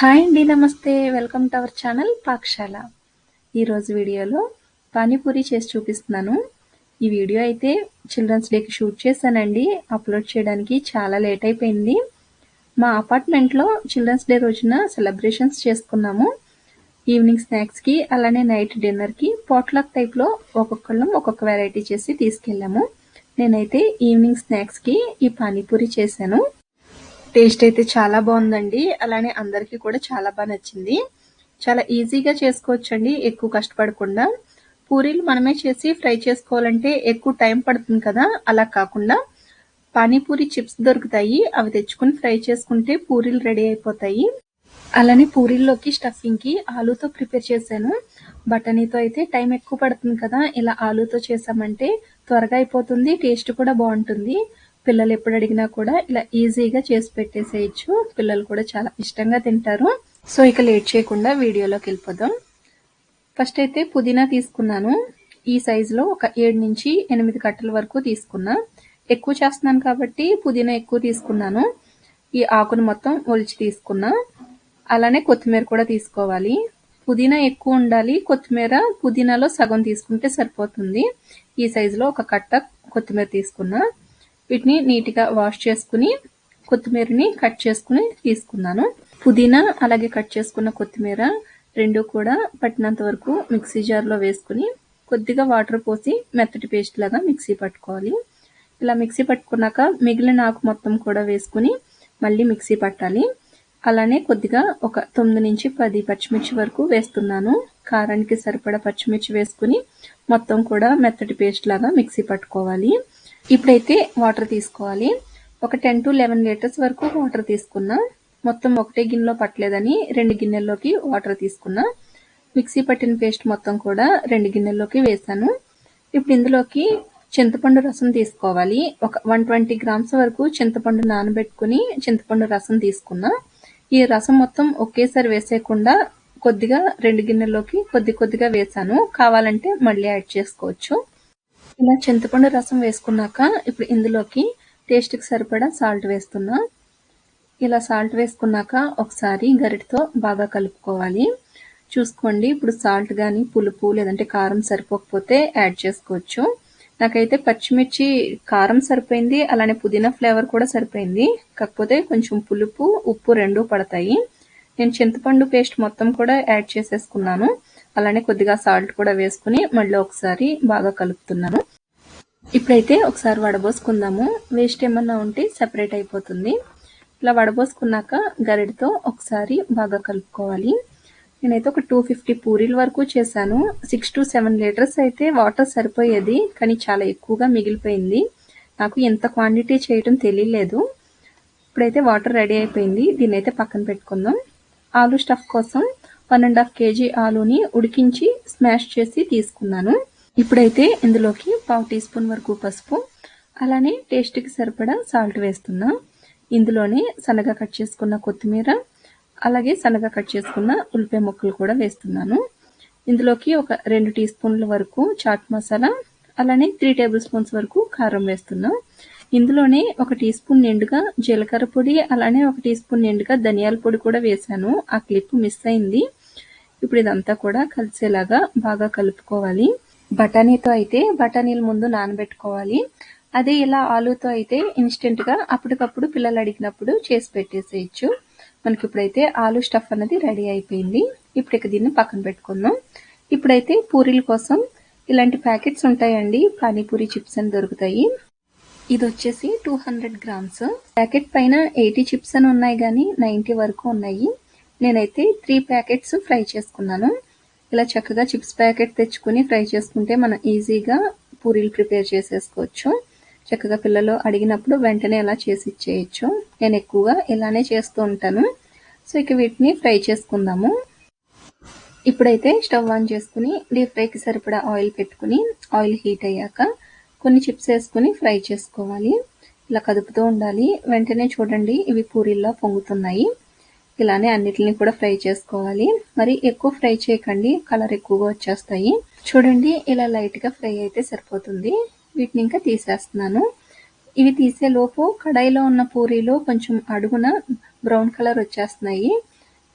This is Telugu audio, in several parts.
హాయ్ అండి నమస్తే. Welcome to our channel Pakashala ఈరోజు వీడియోలో పానీపూరి చేసి చూపిస్తున్నాను. ఈ వీడియో అయితే చిల్డ్రన్స్ డేకి షూట్ చేశానండి. అప్లోడ్ చేయడానికి చాలా లేట్ అయిపోయింది. మా అపార్ట్మెంట్లో చిల్డ్రన్స్ డే రోజున సెలబ్రేషన్స్ చేసుకున్నాము. ఈవినింగ్ స్నాక్స్కి అలానే నైట్ డిన్నర్కి పాట్లాక్ టైప్లో ఒక్కొక్కళ్ళం ఒక్కొక్క వెరైటీ చేసి తీసుకెళ్ళాము. నేనైతే ఈవినింగ్ స్నాక్స్కి ఈ పానీపూరి చేశాను. టేస్ట్ అయితే చాలా బాగుందండి. అలానే అందరికీ కూడా చాలా బాగా నచ్చింది. చాలా ఈజీగా చేసుకోవచ్చండి ఎక్కువ కష్టపడకుండా. పూరీలు మనమే చేసి ఫ్రై చేసుకోవాలంటే ఎక్కువ టైం పడుతుంది కదా అలా కాకుండా పానీపూరి చిప్స్ దొరుకుతాయి అవి తెచ్చుకుని ఫ్రై చేసుకుంటే పూరీలు రెడీ అయిపోతాయి. అలానే పూరీల్లోకి స్టఫింగ్కి ఆలూతో ప్రిపేర్ చేశాను. బఠానీతో అయితే టైం ఎక్కువ పడుతుంది కదా ఇలా ఆలూతో చేసామంటే త్వరగా అయిపోతుంది టేస్ట్ కూడా బాగుంటుంది. పిల్లలు ఎప్పుడు అడిగినా కూడా ఇలా ఈజీగా చేసి పెట్టేసేయచ్చు. పిల్లలు కూడా చాలా ఇష్టంగా తింటారు. సో ఇక లేట్ చేయకుండా వీడియోలోకి వెళ్ళిపోదాం. ఫస్ట్ అయితే పుదీనా తీసుకున్నాను. ఈ సైజులో ఒక ఏడు నుంచి ఎనిమిది కట్టల వరకు తీసుకున్నా. ఎక్కువ చేస్తున్నాను కాబట్టి పుదీనా ఎక్కువ తీసుకున్నాను. ఈ ఆకును మొత్తం ఒలిచి తీసుకున్నా. అలానే కొత్తిమీర కూడా తీసుకోవాలి. పుదీనా ఎక్కువ ఉండాలి. కొత్తిమీర పుదీనాలో సగం తీసుకుంటే సరిపోతుంది. ఈ సైజులో ఒక కట్ట కొత్తిమీర తీసుకున్నా. వీటిని నీట్గా వాష్ చేసుకుని కొత్తిమీరని కట్ చేసుకుని తీసుకున్నాను. పుదీనా అలాగే కట్ చేసుకున్న కొత్తిమీర రెండు కూడా పట్టినంత వరకు మిక్సీ జార్లో వేసుకుని కొద్దిగా వాటర్ పోసి మెత్తటి పేస్ట్ లాగా మిక్సీ పట్టుకోవాలి. ఇలా మిక్సీ పట్టుకున్నాక మిగిలిన ఆకు మొత్తం కూడా వేసుకుని మళ్ళీ మిక్సీ పట్టాలి. అలానే కొద్దిగా ఒక తొమ్మిది నుంచి పది పచ్చిమిర్చి వరకు వేస్తున్నాను. కారానికి సరిపడా పచ్చిమిర్చి వేసుకుని మొత్తం కూడా మెత్తటి పేస్ట్ లాగా మిక్సీ పట్టుకోవాలి. ఇప్పుడైతే వాటర్ తీసుకోవాలి. ఒక టెన్ టు లెవెన్ లీటర్స్ వరకు వాటర్ తీసుకున్నా. మొత్తం ఒకటే గిన్నెలో పట్టలేదని రెండు గిన్నెల్లోకి వాటర్ తీసుకున్నా. మిక్సీ పట్టిన పేస్ట్ మొత్తం కూడా రెండు గిన్నెల్లోకి వేసాను. ఇప్పుడు ఇందులోకి చింతపండు రసం తీసుకోవాలి. ఒక వన్ ట్వంటీ గ్రామ్స్ వరకు చింతపండు నానబెట్టుకుని చింతపండు రసం తీసుకున్నా. ఈ రసం మొత్తం ఒకేసారి వేసేయకుండా కొద్దిగా రెండు గిన్నెల్లోకి కొద్ది కొద్దిగా వేసాను. కావాలంటే మళ్ళీ యాడ్ చేసుకోవచ్చు. ఇలా చింతపండు రసం వేసుకున్నాక ఇప్పుడు ఇందులోకి టేస్ట్కి సరిపడా సాల్ట్ వేస్తున్నా. ఇలా సాల్ట్ వేసుకున్నాక ఒకసారి గరిటతో బాగా కలుపుకోవాలి. చూసుకోండి ఇప్పుడు సాల్ట్ కానీ పులుపు లేదంటే కారం సరిపోకపోతే యాడ్ చేసుకోవచ్చు. నాకైతే పచ్చిమిర్చి కారం సరిపోయింది అలానే పుదీనా ఫ్లేవర్ కూడా సరిపోయింది. కాకపోతే కొంచెం పులుపు ఉప్పు రెండు పడతాయి. నేను చింతపండు పేస్ట్ మొత్తం కూడా యాడ్ చేసేసుకున్నాను. అలానే కొద్దిగా సాల్ట్ కూడా వేసుకుని మళ్ళీ ఒకసారి బాగా కలుపుతున్నాను. ఇప్పుడైతే ఒకసారి వడబోసుకుందాము. వేస్ట్ ఏమన్నా ఉంటే సెపరేట్ అయిపోతుంది. ఇలా వడబోసుకున్నాక గరిడితో ఒకసారి బాగా కలుపుకోవాలి. నేనైతే ఒక టూ ఫిఫ్టీ పూరీల వరకు చేశాను. సిక్స్ టు సెవెన్ లీటర్స్ అయితే వాటర్ సరిపోయేది కానీ చాలా ఎక్కువగా మిగిలిపోయింది. నాకు ఎంత క్వాంటిటీ చేయటం తెలియలేదు. ఇప్పుడైతే వాటర్ రెడీ అయిపోయింది. దీన్ని అయితే పక్కన పెట్టుకుందాం. ఆలు స్టఫ్ కోసం వన్ అండ్ హాఫ్ కేజీ ఆలూని ఉడికించి స్మాష్ చేసి తీసుకున్నాను. ఇప్పుడైతే ఇందులోకి పావు టీ స్పూన్ వరకు పసుపు అలానే టేస్ట్కి సరిపడా సాల్ట్ వేస్తున్నా. ఇందులోనే సన్నగా కట్ చేసుకున్న కొత్తిమీర అలాగే సన్నగా కట్ చేసుకున్న ఉల్లిపాయ ముక్కలు కూడా వేస్తున్నాను. ఇందులోకి ఒక రెండు టీ స్పూన్ల వరకు చాట్ మసాలా అలానే త్రీ టేబుల్ స్పూన్స్ వరకు కారం వేస్తున్నా. ఇందులోనే ఒక టీ స్పూన్ నిండుగా జీలకర్ర పొడి అలానే ఒక టీ స్పూన్ నిండుగా ధనియాల పొడి కూడా వేశాను. ఆ క్లిప్ మిస్ అయింది. ఇప్పుడు ఇదంతా కూడా కలిసేలాగా బాగా కలుపుకోవాలి. బఠానీతో అయితే బఠానీలు ముందు నానబెట్టుకోవాలి. అదే ఇలా ఆలూతో అయితే ఇన్స్టెంట్గా అప్పటికప్పుడు పిల్లలు అడిగినప్పుడు చేసి పెట్టేసేయచ్చు. మనకి ఇప్పుడైతే ఆలు స్టఫ్ అనేది రెడీ అయిపోయింది. ఇప్పుడు ఇక దీన్ని పక్కన పెట్టుకుందాం. ఇప్పుడైతే పూరీల కోసం ఇలాంటి ప్యాకెట్స్ ఉంటాయండి. పానీపూరి చిప్స్ అని దొరుకుతాయి. ఇది వచ్చేసి టూ హండ్రెడ్ గ్రామ్స్ ప్యాకెట్ పైన ఎయిటీ చిప్స్ అని ఉన్నాయి కానీ నైంటీ వరకు ఉన్నాయి. నేనైతే త్రీ ప్యాకెట్స్ ఫ్రై చేసుకున్నాను. ఇలా చక్కగా చిప్స్ ప్యాకెట్ తెచ్చుకుని ఫ్రై చేసుకుంటే మనం ఈజీగా పూరీలు ప్రిపేర్ చేసేసుకోవచ్చు. చక్కగా పిల్లలు అడిగినప్పుడు వెంటనే అలా చేసి ఇచ్చేయచ్చు. నేను ఎక్కువగా ఇలానే చేస్తూ ఉంటాను. సో ఇక వీటిని ఫ్రై చేసుకుందాము. ఇప్పుడైతే స్టవ్ ఆన్ చేసుకుని డీప్ ఫ్రైకి సరిపడా ఆయిల్ పెట్టుకుని ఆయిల్ హీట్ అయ్యాక కొన్ని చిప్స్ వేసుకుని ఫ్రై చేసుకోవాలి. ఇలా కదుపుతూ ఉండాలి. వెంటనే చూడండి ఇవి పూరీల్లో పొంగుతున్నాయి. ఇలానే అన్నిటిని కూడా ఫ్రై చేసుకోవాలి. మరి ఎక్కువ ఫ్రై చేయకండి. కలర్ ఎక్కువగా వచ్చేస్తాయి. చూడండి ఇలా లైట్గా ఫ్రై అయితే సరిపోతుంది. వీటిని ఇంకా తీసేస్తున్నాను. ఇవి తీసే లోపు కడాయిలో ఉన్న పూరీలో కొంచెం అడుగున బ్రౌన్ కలర్ వచ్చేస్తున్నాయి.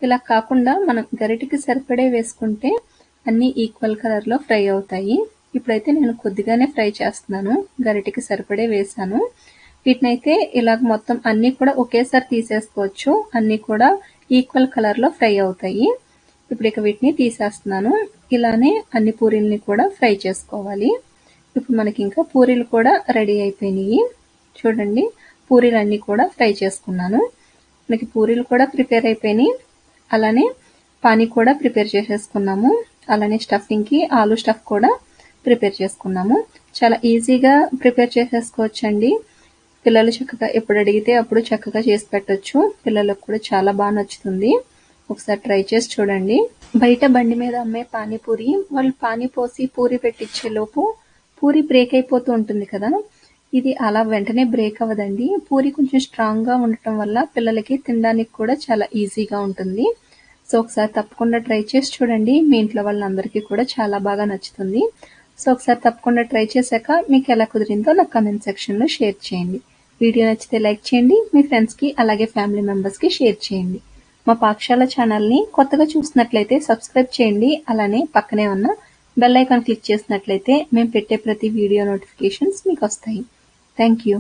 ఇలా కాకుండా మనం గరిటికి సరిపడే వేసుకుంటే అన్నీ ఈక్వల్ కలర్లో ఫ్రై అవుతాయి. ఇప్పుడైతే నేను కొద్దిగానే ఫ్రై చేస్తున్నాను. గరిటికి సరిపడే వేసాను వీటినైతే ఇలాగ మొత్తం అన్నీ కూడా ఒకేసారి తీసేసుకోవచ్చు. అన్నీ కూడా ఈక్వల్ కలర్లో ఫ్రై అవుతాయి. ఇప్పుడు ఇక వీటిని తీసేస్తున్నాను. ఇలానే అన్ని పూరీల్ని కూడా ఫ్రై చేసుకోవాలి. ఇప్పుడు మనకి ఇంకా పూరీలు కూడా రెడీ అయిపోయినాయి. చూడండి పూరీలు అన్నీ కూడా ఫ్రై చేసుకున్నాను. మనకి పూరీలు కూడా ప్రిపేర్ అయిపోయినాయి. అలానే పానీ కూడా ప్రిపేర్ చేసేసుకున్నాము. అలానే స్టఫింగ్కి ఆలు స్టఫ్ కూడా ప్రిపేర్ చేసుకున్నాము. చాలా ఈజీగా ప్రిపేర్ చేసేసుకోవచ్చండి. పిల్లలు చక్కగా ఎప్పుడు అడిగితే అప్పుడు చక్కగా చేసి పెట్టొచ్చు. పిల్లలకు కూడా చాలా బాగా నచ్చుతుంది. ఒకసారి ట్రై చేసి చూడండి. బయట బండి మీద అమ్మే పానీపూరి వాళ్ళు పానీ పోసి పూరి పెట్టించే లోపు పూరి బ్రేక్ అయిపోతూ ఉంటుంది కదా. ఇది అలా వెంటనే బ్రేక్ అవ్వదండి. పూరి కొంచెం స్ట్రాంగ్గా ఉండటం వల్ల పిల్లలకి తినడానికి కూడా చాలా ఈజీగా ఉంటుంది. సో ఒకసారి తప్పకుండా ట్రై చేసి చూడండి. మీ ఇంట్లో వాళ్ళందరికీ కూడా చాలా బాగా నచ్చుతుంది. సో ఒకసారి తప్పకుండా ట్రై చేశాక మీకు ఎలా కుదిరిందో నాకు కమెంట్ సెక్షన్లో షేర్ చేయండి. వీడియో నచ్చితే లైక్ చేయండి మీ ఫ్రెండ్స్కి అలాగే ఫ్యామిలీ మెంబర్స్కి షేర్ చేయండి. మా పాఠశాల ఛానల్ని కొత్తగా చూసినట్లయితే సబ్స్క్రైబ్ చేయండి అలానే పక్కనే ఉన్న బెల్ ఐకాన్ క్లిక్ చేసినట్లయితే మేము పెట్టే ప్రతి వీడియో నోటిఫికేషన్స్ మీకు వస్తాయి. Thank you